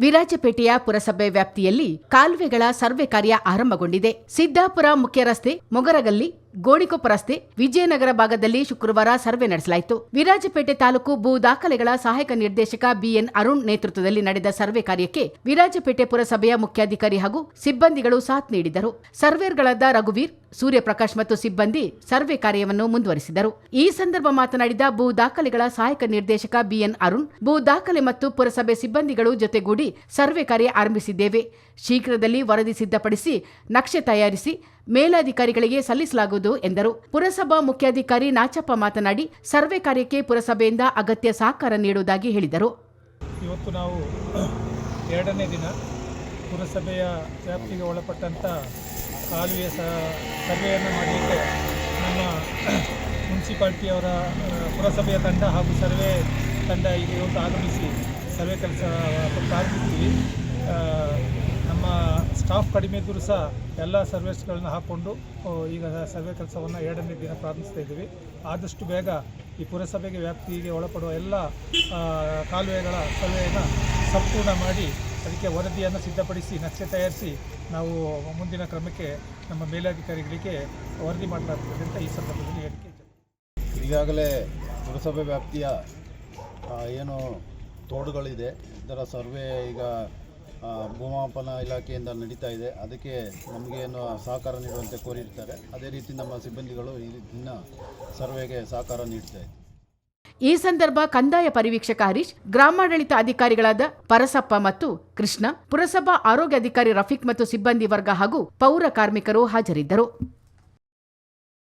ವಿರಾಜಪೇಟೆಯ ಪುರಸಭೆ ವ್ಯಾಪ್ತಿಯಲ್ಲಿ ಕಾಲುವೆಗಳ ಸರ್ವೆ ಕಾರ್ಯ ಆರಂಭಗೊಂಡಿದೆ. ಸಿದ್ದಾಪುರ ಮುಖ್ಯ ರಸ್ತೆ ಮೊಗರಗಲ್ಲಿ ಗೋಣಿಕೊಪ್ಪ ರಸ್ತೆ ವಿಜಯನಗರ ಭಾಗದಲ್ಲಿ ಶುಕ್ರವಾರ ಸರ್ವೆ ನಡೆಸಲಾಯಿತು. ವಿರಾಜಪೇಟೆ ತಾಲೂಕು ಭೂ ದಾಖಲೆಗಳ ಸಹಾಯಕ ನಿರ್ದೇಶಕ ಬಿಎನ್ ಅರುಣ್ ನೇತೃತ್ವದಲ್ಲಿ ನಡೆದ ಸರ್ವೆ ಕಾರ್ಯಕ್ಕೆ ವಿರಾಜಪೇಟೆ ಪುರಸಭೆಯ ಮುಖ್ಯಾಧಿಕಾರಿ ಹಾಗೂ ಸಿಬ್ಬಂದಿಗಳು ಸಾಥ್ ನೀಡಿದರು. ಸರ್ವೇರ್ಗಳಾದ ರಘುವೀರ್, ಸೂರ್ಯಪ್ರಕಾಶ್ ಮತ್ತು ಸಿಬ್ಬಂದಿ ಸರ್ವೆ ಕಾರ್ಯವನ್ನು ಮುಂದುವರಿಸಿದರು. ಈ ಸಂದರ್ಭ ಮಾತನಾಡಿದ ಭೂ ದಾಖಲೆಗಳ ಸಹಾಯಕ ನಿರ್ದೇಶಕ ಬಿಎನ್ ಅರುಣ್, ಭೂ ದಾಖಲೆ ಮತ್ತು ಪುರಸಭೆ ಸಿಬ್ಬಂದಿಗಳು ಜೊತೆಗೂಡಿ ಸರ್ವೆ ಕಾರ್ಯ ಆರಂಭಿಸಿದ್ದೇವೆ. ಶೀಘ್ರದಲ್ಲಿ ವರದಿ ಸಿದ್ಧಪಡಿಸಿ ನಕ್ಷೆ ತಯಾರಿಸಿ ಮೇಲಾಧಿಕಾರಿಗಳಿಗೆ ಸಲ್ಲಿಸಲಾಗುವುದು ಎಂದರು. ಪುರಸಭಾ ಮುಖ್ಯಾಧಿಕಾರಿ ನಾಚಪ್ಪ ಮಾತನಾಡಿ, ಸರ್ವೆ ಕಾರ್ಯಕ್ಕೆ ಪುರಸಭೆಯಿಂದ ಅಗತ್ಯ ಸಹಕಾರ ನೀಡುವುದಾಗಿ ಹೇಳಿದರು. ಇವತ್ತು ನಾವು ಎರಡನೇ ದಿನ ಪುರಸಭೆಯ ವ್ಯಾಪ್ತಿಗೆ ಒಳಪಟ್ಟಂಥ ಕಾಲುವೆಯ ಸರ್ವೆಯನ್ನು ಮಾಡಲಿಕ್ಕೆ ನಮ್ಮ ಮುನ್ಸಿಪಾಲ್ಟಿಯವರ ಪುರಸಭೆಯ ತಂಡ ಹಾಗೂ ಸರ್ವೆ ತಂಡ ಈಗ ಇವತ್ತು ಆಗಮಿಸಿ ಸರ್ವೆ ಕೆಲಸ ನಮ್ಮ ಸ್ಟಾಫ್ ಕಡಿಮೆ ಇದ್ದರೂ ಸಹ ಎಲ್ಲ ಸರ್ವಿಸ್ಗಳನ್ನ ಹಾಕ್ಕೊಂಡು ಈಗ ಸರ್ವೆ ಕೆಲಸವನ್ನು ಎರಡನೇ ದಿನ ಪ್ರಾರಂಭಿಸ್ತಾ ಇದ್ದೀವಿ. ಆದಷ್ಟು ಬೇಗ ಈ ಪುರಸಭೆಗೆ ವ್ಯಾಪ್ತಿಗೆ ಒಳಪಡುವ ಎಲ್ಲ ಕಾಲುವೆಗಳ ಸರ್ವೆಯನ್ನು ಸಂಪೂರ್ಣ ಮಾಡಿ, ಅದಕ್ಕೆ ವರದಿಯನ್ನು ಸಿದ್ಧಪಡಿಸಿ, ನಕ್ಷೆ ತಯಾರಿಸಿ ನಾವು ಮುಂದಿನ ಕ್ರಮಕ್ಕೆ ನಮ್ಮ ಮೇಲಧಿಕಾರಿಗಳಿಗೆ ವರದಿ ಮಾಡಲಾಗುತ್ತದೆ ಅಂತ ಈ ಸಂದರ್ಭದಲ್ಲಿ ಹೇಳಿಕೆ ಈಗಾಗಲೇ ಪುರಸಭೆ ವ್ಯಾಪ್ತಿಯ ಏನು ತೋಡುಗಳಿದೆ. ಇದರ ಸರ್ವೆ ಈಗ ಭೂಮಾಪನ ಇಲಾಖೆಯಿಂದ ನಡೀತಾ ಇದೆ. ಅದಕ್ಕೆ ನಮಗೇನು ಸಹಕಾರ ನೀಡುವಂತೆ ಕೋರಿರ್ತಾರೆ. ಅದೇ ರೀತಿ ನಮ್ಮ ಸಿಬ್ಬಂದಿಗಳು ಈ ದಿನ ಸರ್ವೆಗೆ ಸಹಕಾರ ನೀಡ್ತಾ ಈ ಸಂದರ್ಭ ಕಂದಾಯ ಪರಿವೀಕ್ಷಕ ಹರೀಶ್, ಗ್ರಾಮಾಡಳಿತ ಅಧಿಕಾರಿಗಳಾದ ಪರಸಪ್ಪ ಮತ್ತು ಕೃಷ್ಣ, ಪುರಸಭಾ ಆರೋಗ್ಯ ಅಧಿಕಾರಿ ರಫೀಕ್ ಮತ್ತು ಸಿಬ್ಬಂದಿ ವರ್ಗ ಹಾಗೂ ಪೌರ ಕಾರ್ಮಿಕರು ಹಾಜರಿದ್ದರು.